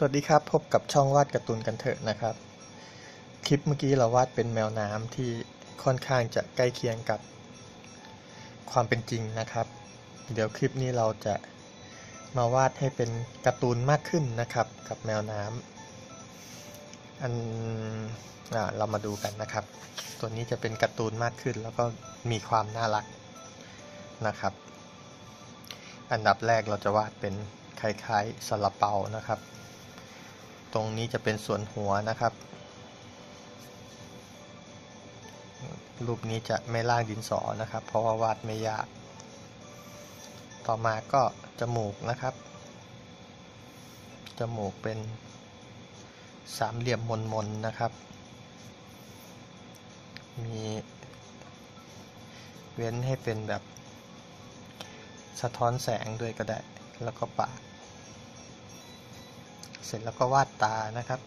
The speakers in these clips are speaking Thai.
สวัสดีครับ พบกับช่องวาดการ์ตูนกันเถอะนะครับ คลิปเมื่อกี้เราวาดเป็นแมวน้ำที่ค่อนข้างจะใกล้เคียงกับความเป็นจริงนะครับ เดี๋ยวคลิปนี้เราจะมาวาดให้เป็นการ์ตูนมากขึ้นนะครับ กับแมวน้ำอันอ่าเรามาดูกันนะครับ ตัวนี้จะเป็นการ์ตูนมากขึ้น แล้วก็มีความน่ารักนะครับ อันดับแรกเราจะวาดเป็นคล้ายๆซาลาเปานะครับ ตรงนี้จะเป็นส่วนหัวนะครับ รูปนี้จะไม่ลากดินสอนะครับ เพราะว่าวาดไม่ยาก ต่อมาก็จมูกนะครับ จมูกเป็นสามเหลี่ยมมนๆนะครับ มีเว้นให้เป็นแบบสะท้อนแสงด้วยก็ได้ แล้วก็ปาก เสร็จแล้วก็วาดตานะครับ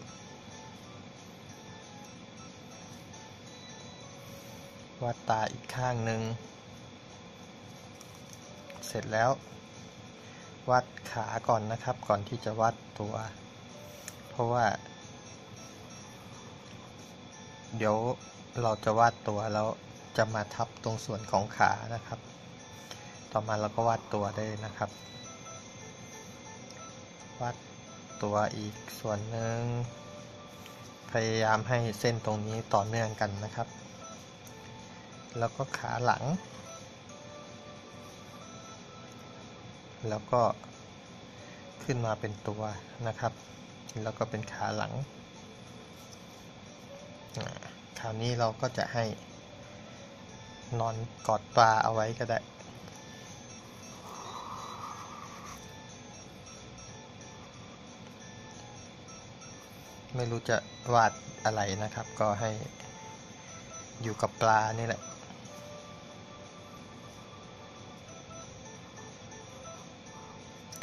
วาดตาอีกข้างหนึ่ง เสร็จแล้ว วาดขาก่อนนะครับ ก่อนที่จะวาดตัว เพราะว่า เดี๋ยวเราจะวาดตัวแล้วจะมาทับตรงส่วนของขานะครับ ต่อมาเราก็วาดตัวได้นะครับ วาด ตัวอีกส่วนหนึ่งพยายามให้เส้นตรงนี้ต่อเนื่องกันนะครับ แล้วก็ขาหลัง แล้วก็ขึ้นมาเป็นตัวนะครับ แล้วก็เป็นขาหลัง คราวนี้เราก็จะให้นอนกอดปลาเอาไว้ก็ได้ ไม่รู้จะวาดอะไรนะครับ ก็ให้อยู่กับปลานี่แหละ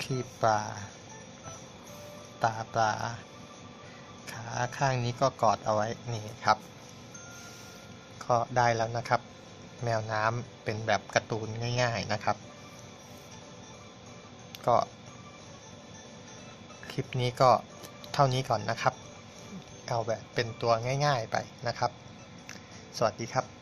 คีบปลา ตาปลา ขาข้างนี้ก็กอดเอาไว้นี่ครับ ก็ได้แล้วนะครับ แมวน้ำเป็นแบบการ์ตูนง่าย ๆนะครับ ก็คลิปนี้ก็เท่านี้ก่อนนะครับ เอาแบบเป็นตัวง่าย ๆไปนะครับ สวัสดีครับ